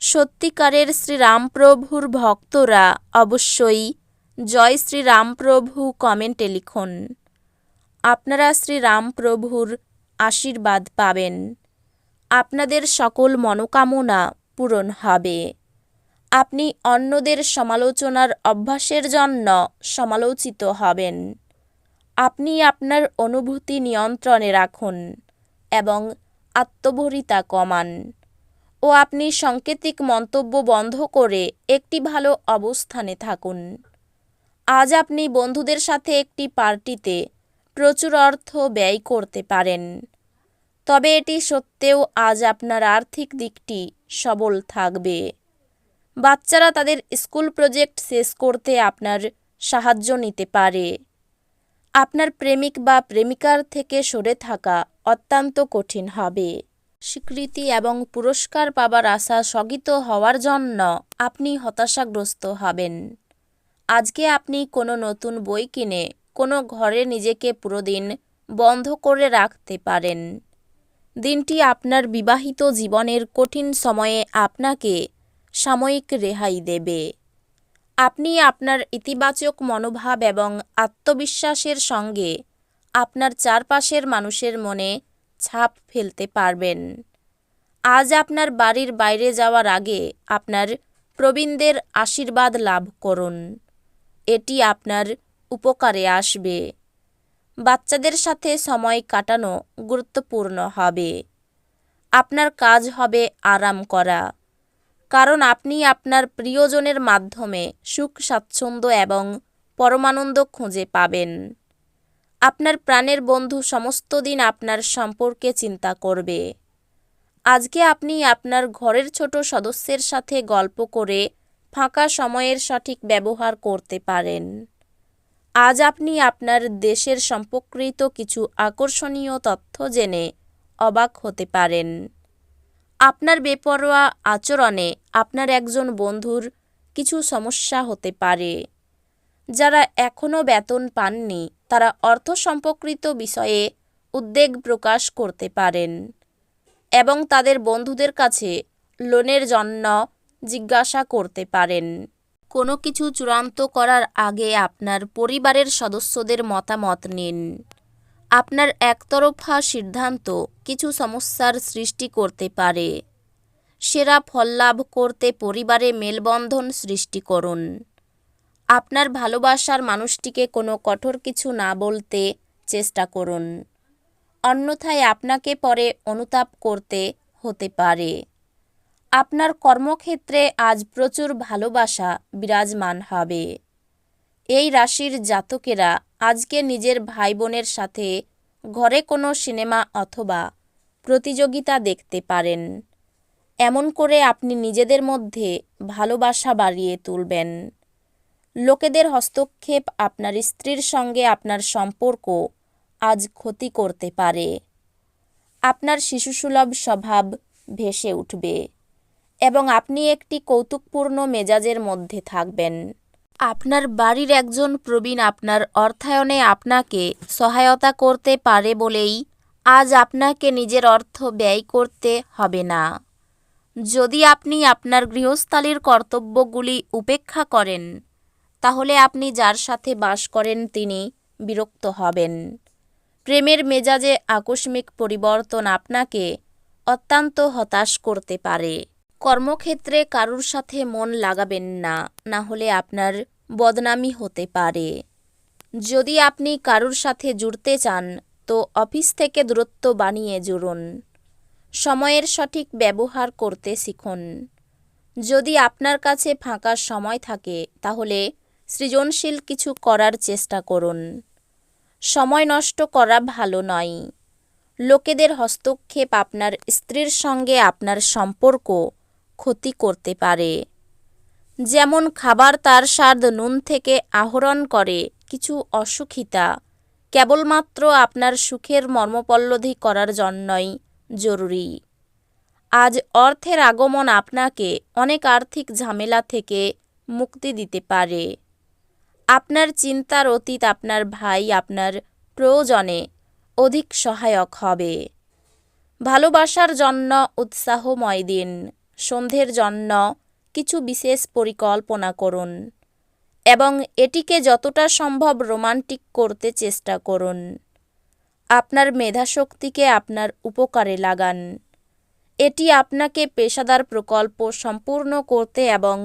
সত্যিকারের শ্রীরামপ্রভুর ভক্তরা অবশ্যই জয় শ্রীরামপ্রভু কমেন্টে লিখুন। আপনারা শ্রীরামপ্রভুর আশীর্বাদ পাবেন। আপনাদের সকল মনোকামনা পূরণ হবে। আপনি অন্যদের সমালোচনার অভ্যাসের জন্য সমালোচিত হবেন। আপনি আপনার অনুভূতি নিয়ন্ত্রণে রাখুন এবং আত্মভরিতা কমান। ও আপনি সাংকেতিক মন্তব্য বন্ধ করে একটি ভালো অবস্থানে থাকুন। আজ আপনি বন্ধুদের সাথে একটি পার্টিতে প্রচুর অর্থ ব্যয় করতে পারেন। তবে এটি সত্ত্বেও আজ আপনার আর্থিক দিকটি সবল থাকবে। বাচ্চারা তাদের স্কুল প্রজেক্ট শেষ করতে আপনার সাহায্য নিতে পারে। আপনার প্রেমিক বা প্রেমিকার থেকে সরে থাকা অত্যন্ত কঠিন হবে। স্বীকৃতি এবং পুরস্কার পাবার আশা স্থগিত হওয়ার জন্য আপনি হতাশাগ্রস্ত হবেন। আজকে আপনি কোনো নতুন বই কিনে কোনো ঘরে নিজেকে পুরোদিন বন্ধ করে রাখতে পারেন। দিনটি আপনার বিবাহিত জীবনের কঠিন সময়ে আপনাকে সাময়িক রেহাই দেবে। আপনি আপনার ইতিবাচক মনোভাব এবং আত্মবিশ্বাসের সঙ্গে আপনার চারপাশের মানুষের মনে ছাপ ফেলতে পারবেন। আজ আপনার বাড়ির বাইরে যাওয়ার আগে আপনার প্রবীণদের আশীর্বাদ লাভ করুন। এটি আপনার উপকারে আসবে। বাচ্চাদের সাথে সময় কাটানো গুরুত্বপূর্ণ হবে। আপনার কাজ হবে আরাম করা। কারণ আপনি আপনার প্রিয়জনের মাধ্যমে সুখ, স্বাচ্ছন্দ্য এবং পরমানন্দ খুঁজে পাবেন। আপনার প্রাণের বন্ধু সমস্ত দিন আপনার সম্পর্কে চিন্তা করবে। আজকে আপনি আপনার ঘরের ছোট সদস্যের সাথে গল্প করে ফাঁকা সময়ের সঠিক ব্যবহার করতে পারেন। আজ আপনি আপনার দেশের সম্পর্কিত কিছু আকর্ষণীয় তথ্য জেনে অবাক হতে পারেন। আপনার বেপরোয়া আচরণে আপনার একজন বন্ধুর কিছু সমস্যা হতে পারে। যারা এখনও বেতন পাননি, তারা অর্থ সম্পর্কিত বিষয়ে উদ্বেগ প্রকাশ করতে পারেন এবং তাদের বন্ধুদের কাছে লোনের জন্য জিজ্ঞাসা করতে পারেন। কোনো কিছু চূড়ান্ত করার আগে আপনার পরিবারের সদস্যদের মতামত নিন। আপনার একতরফা সিদ্ধান্ত কিছু সমস্যার সৃষ্টি করতে পারে। সেরা ফল লাভ করতে পরিবারে মেলবন্ধন সৃষ্টি করুন। আপনার ভালোবাসার মানুষটিকে কোনো কঠোর কিছু না বলতে চেষ্টা করুন। অন্যথায় আপনাকে পরে অনুতাপ করতে হতে পারে। আপনার কর্মক্ষেত্রে আজ প্রচুর ভালোবাসা বিরাজমান হবে। এই রাশির জাতকেরা আজকে নিজের ভাই বোনের সাথে ঘরে কোনো সিনেমা অথবা প্রতিযোগিতা দেখতে পারেন। এমন করে আপনি নিজেদের মধ্যে ভালোবাসা বাড়িয়ে তুলবেন। লোকেদের হস্তক্ষেপ আপনার স্ত্রীর সঙ্গে আপনার সম্পর্ক আজ ক্ষতি করতে পারে। আপনার শিশুসুলভ স্বভাব ভেসে উঠবে এবং আপনি একটি কৌতুকপূর্ণ মেজাজের মধ্যে থাকবেন। আপনার বাড়ির একজন প্রবীণ আপনার অর্থায়নে আপনাকে সহায়তা করতে পারে বলেই আজ আপনাকে নিজের অর্থ ব্যয় করতে হবে না। যদি আপনি আপনার গৃহস্থালির কর্তব্যগুলি উপেক্ষা করেন তাহলে আপনি যার সাথে বাস করেন তিনি বিরক্ত হবেন। প্রেমের মেজাজে আকস্মিক পরিবর্তন আপনাকে অত্যন্ত হতাশ করতে পারে। কর্মক্ষেত্রে কারুর সাথে মন লাগাবেন না না হলে আপনার বদনামি হতে পারে। যদি আপনি কারুর সাথে জুড়তে চান, তো অফিস থেকে দূরত্ব বানিয়ে জুড়ুন। সময়ের সঠিক ব্যবহার করতে শিখুন। যদি আপনার কাছে ফাঁকা সময় থাকে, তাহলে সৃজনশীল কিছু করার চেষ্টা করুন। সময় নষ্ট করা ভালো নয়। লোকেদের হস্তক্ষেপ আপনার স্ত্রীর সঙ্গে আপনার সম্পর্ক ক্ষতি করতে পারে। যেমন খাবার তার স্বাদ নুন থেকে আহরণ করে কিছু অসুখিতা, কেবলমাত্র আপনার সুখের মর্মপল্লধি করার জন্যই জরুরি। আজ অর্থের আগমন আপনাকে অনেক আর্থিক ঝামেলা থেকে মুক্তি দিতে পারে। আপনার চিন্তার অতীত আপনার ভাই আপনার প্রয়োজনে অধিক সহায়ক হবে। ভালোবাসার জন্য উৎসাহময় দিন। সন্ধ্যের জন্য কিছু বিশেষ পরিকল্পনা করুন এবং এটিকে যতটা সম্ভব রোমান্টিক করতে চেষ্টা করুন। আপনার মেধাশক্তিকে আপনার উপকারে লাগান। এটি আপনাকে পেশাদার প্রকল্প সম্পূর্ণ করতে এবং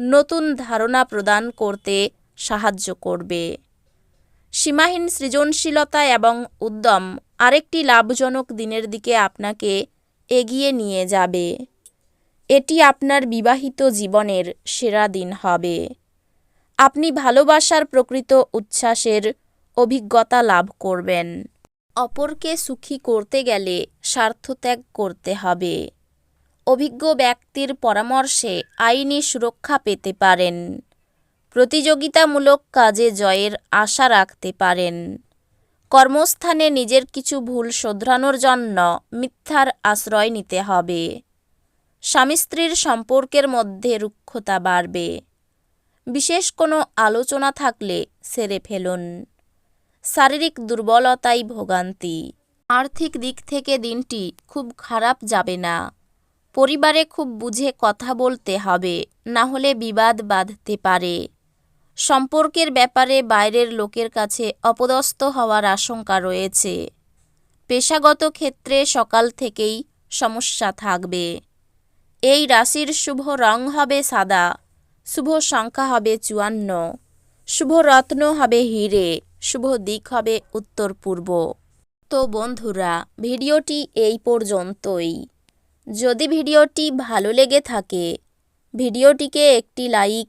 নতুন ধারণা প্রদান করতে সাহায্য করবে। সীমাহীন সৃজনশীলতা এবং উদ্যম আরেকটি লাভজনক দিনের দিকে আপনাকে এগিয়ে নিয়ে যাবে। এটি আপনার বিবাহিত জীবনের সেরা দিন হবে। আপনি ভালোবাসার প্রকৃত উচ্ছ্বাসের অভিজ্ঞতা লাভ করবেন। অপরকে সুখী করতে গেলে স্বার্থত্যাগ করতে হবে। অভিজ্ঞ ব্যক্তির পরামর্শে আইনি সুরক্ষা পেতে পারেন। প্রতিযোগিতামূলক কাজে জয়ের আশা রাখতে পারেন। কর্মস্থানে নিজের কিছু ভুল শোধরানোর জন্য মিথ্যার আশ্রয় নিতে হবে। স্বামী স্ত্রীর সম্পর্কের মধ্যে রুক্ষতা বাড়বে। বিশেষ কোনো আলোচনা থাকলে সেরে ফেলুন। শারীরিক দুর্বলতাই ভোগান্তি। আর্থিক দিক থেকে দিনটি খুব খারাপ যাবে না। পরিবারে খুব বুঝে কথা বলতে হবে, না হলে বিবাদ বাঁধতে পারে। সম্পর্কের ব্যাপারে বাইরের লোকের কাছে অপদস্থ হওয়ার আশঙ্কা রয়েছে। পেশাগত ক্ষেত্রে সকাল থেকেই সমস্যা থাকবে। এই রাশির শুভ রং হবে সাদা, শুভ সংখ্যা হবে চুয়ান্ন, শুভ রত্ন হবে হিরে, শুভ দিক হবে উত্তর পূর্ব তো বন্ধুরা, ভিডিওটি এই পর্যন্তই। যদি ভিডিওটি ভালো লেগে থাকে, ভিডিওটিকে একটি লাইক